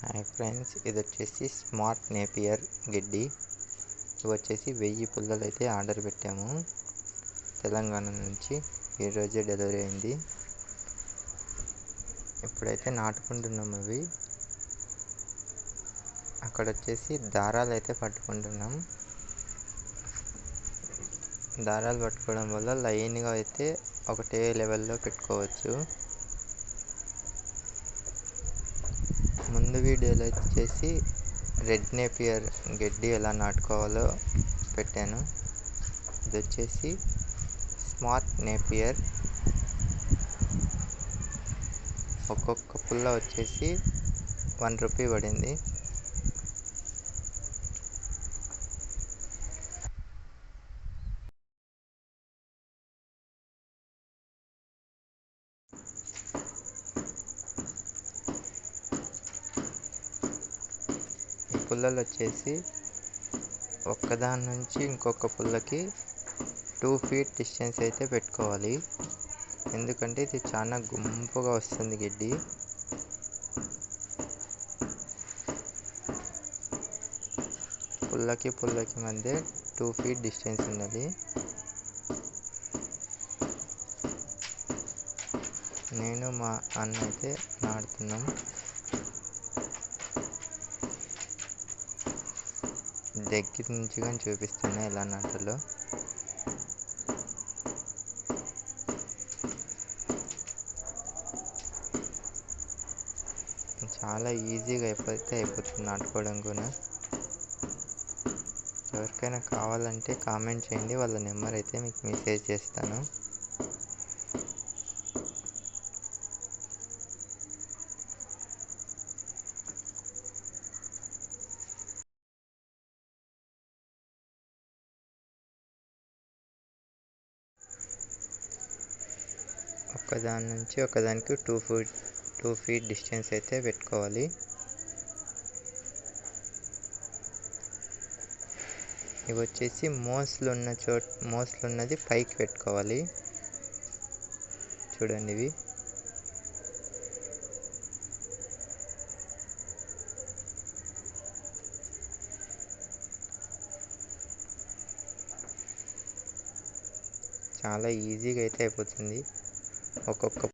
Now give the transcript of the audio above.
Hi friends ఇది వచ్చేసి smart Napier గడ్డి. ఇవి వచ్చేసి వెయ్యి పుల్లలు అయితే ఆర్డర్ పెట్టాము. తెలంగాణ నుంచి ఈరోజే డెలివరీ అయింది. ఇప్పుడైతే నాటుకుంటున్నాం అవి. అక్కడ వచ్చేసి దారాలు అయితే పట్టుకుంటున్నాం. దారాలు పట్టుకోవడం వల్ల లైన్గా అయితే ఒకటే లెవెల్లో పెట్టుకోవచ్చు. ముందు వీడియోలో వచ్చేసి రెడ్ నేపియర్ గడ్డి ఎలా నాటుకోవాలో పెట్టాను. ఇది వచ్చేసి స్మార్ట్ నేపియర్. ఒక్కొక్క పుల్ల వచ్చేసి వన్ రూపీ పడింది. పుల్లలు వచ్చేసి ఒక్కదాని నుంచి ఇంకొక పుల్లకి టూ ఫీట్ డిస్టెన్స్ అయితే పెట్టుకోవాలి. ఎందుకంటే ఇది చాలా గుంపుగా వస్తుంది గడ్డి. పుల్లకి పుల్లకి మధ్య టూ ఫీట్ డిస్టెన్స్ ఉండాలి. నేను మా అన్న అయితే నాడుతున్నాం దగ్గర నుంచి కానీ చూపిస్తున్నా ఎలా నాటాలో. చాలా ఈజీగా అయిపోతే అయిపోతుంది నాటుకోవడం కూడా. ఎవరికైనా కావాలంటే కామెంట్ చేయండి వాళ్ళ నెంబర్ అయితే మీకు మెసేజ్ చేస్తాను. ఒకదాని నుంచి ఒకదానికి two feet two feet distance అయితే పెట్టుకోవాలి. ఇవి వచ్చేసి మోస్లు ఉన్న చో మోస్లు ఉన్నది పైకి పెట్టుకోవాలి. చూడండి ఇవి. చాలా ఈజీగా అయితే అయిపోతుంది. ఒక్కొక్క